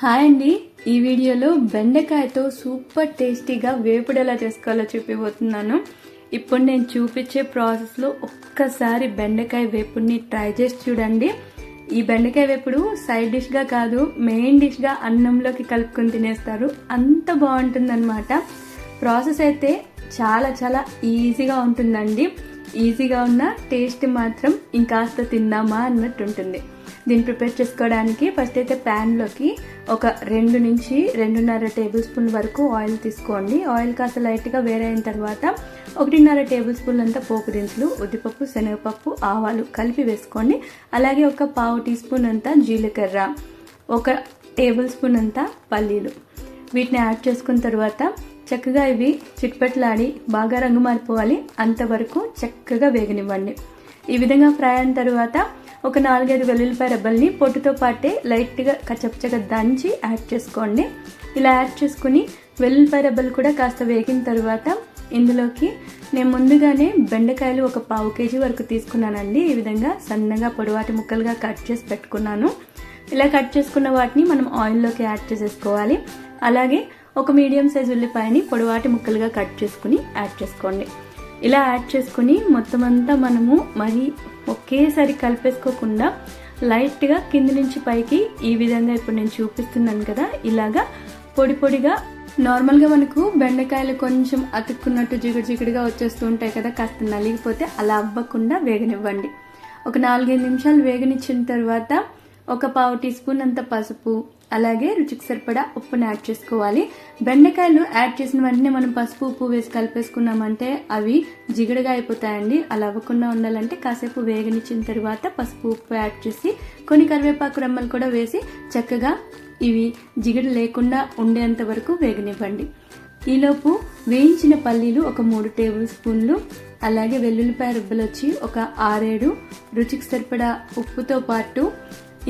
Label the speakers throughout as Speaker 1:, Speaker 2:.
Speaker 1: Hi అండి. ఈ వీడియోలో బెండకాయతో సూపర్ టేస్టీగా వేపుడు ఎలా చేసుకోవాలో చూపిపోతున్నాను ఇప్పుడు నేను చూపించే ప్రాసెస్లో ఒక్కసారి బెండకాయ వేపుడిని ట్రై చేసి చూడండి. ఈ బెండకాయ వేపుడు సైడ్ డిష్గా కాదు మెయిన్ డిష్గా అన్నంలోకి కలుపుకొని తినేస్తారు. అంత బాగుంటుందన్నమాట. ప్రాసెస్ అయితే చాలా చాలా ఈజీగా ఉంటుందండి. ఈజీగా ఉన్న టేస్ట్ మాత్రం ఇంకాస్త తిందామా అన్నట్టు ఉంటుంది. దీన్ని ప్రిపేర్ చేసుకోవడానికి ఫస్ట్ అయితే ప్యాన్లోకి ఒక రెండు నుంచి రెండున్నర టేబుల్ స్పూన్ వరకు ఆయిల్ తీసుకోండి. ఆయిల్ కాస్త లైట్గా వేరైన తర్వాత ఒకటిన్నర టేబుల్ స్పూన్ అంతా పోపు దినుసులు ఉద్దిపప్పు శనగపప్పు ఆవాలు కలిపి వేసుకోండి. అలాగే ఒక పావు టీ స్పూన్ అంతా జీలకర్ర ఒక టేబుల్ స్పూన్ అంతా పల్లీలు. వీటిని యాడ్ చేసుకున్న తర్వాత చక్కగా ఇవి చిట్పెట్లాడి బాగా రంగు మారిపోవాలి. అంతవరకు చక్కగా వేగనివ్వండి. ఈ విధంగా ఫ్రై అయిన తర్వాత ఒక నాలుగైదు వెల్లుల్లిపాయ రెబ్బల్ని పొట్టుతో పాటే లైట్గా కచ్చపచ్చగా దంచి యాడ్ చేసుకోండి. ఇలా యాడ్ చేసుకుని వెల్లుల్లిపాయ రెబ్బలు కూడా కాస్త వేగిన తర్వాత ఇందులోకి నేను ముందుగానే బెండకాయలు ఒక పావు కేజీ వరకు తీసుకున్నానండి. ఈ విధంగా సన్నగా పొడవాటి ముక్కలుగా కట్ చేసి పెట్టుకున్నాను. ఇలా కట్ చేసుకున్న వాటిని మనం ఆయిల్లోకి యాడ్ చేసేసుకోవాలి. అలాగే ఒక మీడియం సైజ్ ఉల్లిపాయని పొడవాటి ముక్కలుగా కట్ చేసుకుని యాడ్ చేసుకోండి. ఇలా యాడ్ చేసుకుని మొత్తం అంతా మనము మరి ఒకేసారి కలిపేసుకోకుండా లైట్గా కింది నుంచి పైకి ఈ విధంగా ఇప్పుడు నేను చూపిస్తున్నాను కదా ఇలాగా పొడి పొడిగా. నార్మల్గా మనకు బెండకాయలు కొంచెం అతుక్కున్నట్టు జిగుడు జిగుడుగా వచ్చేస్తూ ఉంటాయి కదా కాస్త నలిగిపోతే అలా అవ్వకుండా వేగనివ్వండి. ఒక నాలుగైదు నిమిషాలు వేగనిచ్చిన తర్వాత ఒక పావు టీ స్పూన్ అంత పసుపు అలాగే రుచికి సరిపడా ఉప్పుని యాడ్ చేసుకోవాలి. బెండకాయలు యాడ్ చేసిన వెంటనే మనం పసుపు ఉప్పు వేసి కలిపేసుకున్నామంటే అవి జిగడగా అయిపోతాయండి. అలా అవ్వకుండా ఉండాలంటే కాసేపు వేగనిచ్చిన తర్వాత పసుపు ఉప్పు యాడ్ చేసి కొన్ని కరివేపాకు రెమ్మలు కూడా వేసి చక్కగా ఇవి జిగడ లేకుండా ఉండేంత వరకు వేగనివ్వండి. ఈలోపు వేయించిన పల్లీలు ఒక మూడు టేబుల్ స్పూన్లు అలాగే వెల్లుల్లిపాయ రుబ్బలు వచ్చి ఒక ఆరేడు రుచికి సరిపడా ఉప్పుతో పాటు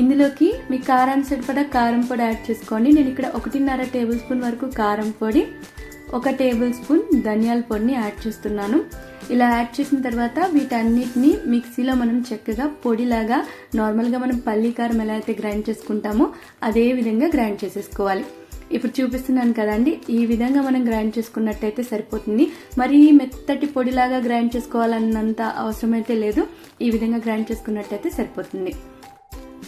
Speaker 1: ఇందులోకి మీ కారానికి సరిపడా కారం పొడి యాడ్ చేసుకోండి. నేను ఇక్కడ ఒకటిన్నర టేబుల్ స్పూన్ వరకు కారం పొడి ఒక టేబుల్ స్పూన్ ధనియాల పొడిని యాడ్ చేస్తున్నాను. ఇలా యాడ్ చేసిన తర్వాత వీటన్నిటిని మిక్సీలో మనం చక్కగా పొడిలాగా నార్మల్గా మనం పల్లీ కారం ఎలా అయితే గ్రైండ్ చేసుకుంటామో అదే విధంగా గ్రైండ్ చేసేసుకోవాలి. ఇప్పుడు చూపిస్తున్నాను కదండి ఈ విధంగా మనం గ్రైండ్ చేసుకున్నట్టయితే సరిపోతుంది. మరి మెత్తటి పొడిలాగా గ్రైండ్ చేసుకోవాలన్నంత అవసరం అయితే లేదు ఈ విధంగా గ్రైండ్ చేసుకున్నట్టయితే సరిపోతుంది.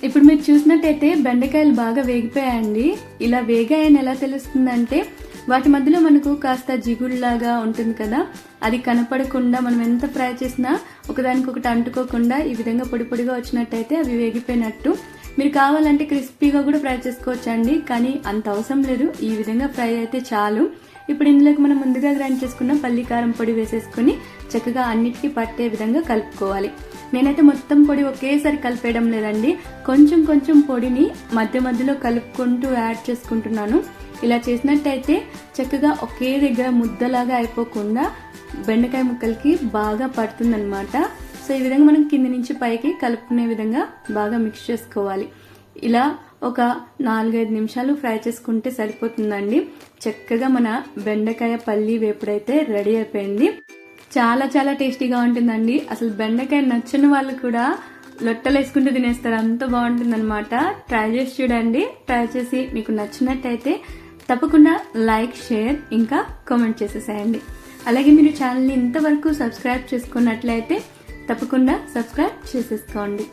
Speaker 1: ఇప్పుడు మీరు చూసినట్టయితే బెండకాయలు బాగా వేగిపోయాయండి. ఇలా వేగాయని ఎలా తెలుస్తుందంటే వాటి మధ్యలో మనకు కాస్త జిగుళ్ళలాగా ఉంటుంది కదా. అది కనపడకుండా మనం ఎంత ఫ్రై చేసినా ఒకదానికొకటి అంటుకోకుండా ఈ విధంగా పొడి పొడిగా వచ్చినట్టయితే అవి వేగిపోయినట్టు. మీరు కావాలంటే క్రిస్పీగా కూడా ఫ్రై చేసుకోవచ్చండి. కానీ అంత అవసరం లేదు. ఈ విధంగా ఫ్రై అయితే చాలు. ఇప్పుడు ఇందులోకి మనం ముందుగా గ్రైండ్ చేసుకున్న పల్లి కారం పొడి వేసేసుకుని చక్కగా అన్నిటికీ పట్టే విధంగా కలుపుకోవాలి. నేనైతే మొత్తం పొడి ఒకేసారి కలిపేయడం లేదండి. కొంచెం కొంచెం పొడిని మధ్య మధ్యలో కలుపుకుంటూ యాడ్ చేసుకుంటున్నాను. ఇలా చేసినట్టయితే చక్కగా ఒకే దగ్గర ముద్దలాగా అయిపోకుండా బెండకాయ ముక్కలకి బాగా పడుతుందన్నమాట. సో ఈ విధంగా మనం కింది నుంచి పైకి కలుపుకునే విధంగా బాగా మిక్స్ చేసుకోవాలి. ఇలా ఒక నాలుగైదు నిమిషాలు ఫ్రై చేసుకుంటే సరిపోతుందండి. చక్కగా మన బెండకాయ పల్లి వేపుడైతే రెడీ అయిపోయింది. చాలా చాలా టేస్టీగా ఉంటుందండి. అసలు బెండకాయ నచ్చని వాళ్ళు కూడా లొట్టలు వేసుకుంటూ తినేస్తారు. అంత బాగుంటుందన్నమాట. ట్రై చేసి చూడండి. ట్రై చేసి మీకు నచ్చినట్టయితే తప్పకుండా లైక్ షేర్ ఇంకా కామెంట్ చేసేసేయండి. అలాగే మీరు ఛానల్ని ఇంతవరకు సబ్స్క్రైబ్ చేసుకున్నట్లయితే తప్పకుండా సబ్స్క్రైబ్ చేసేసుకోండి.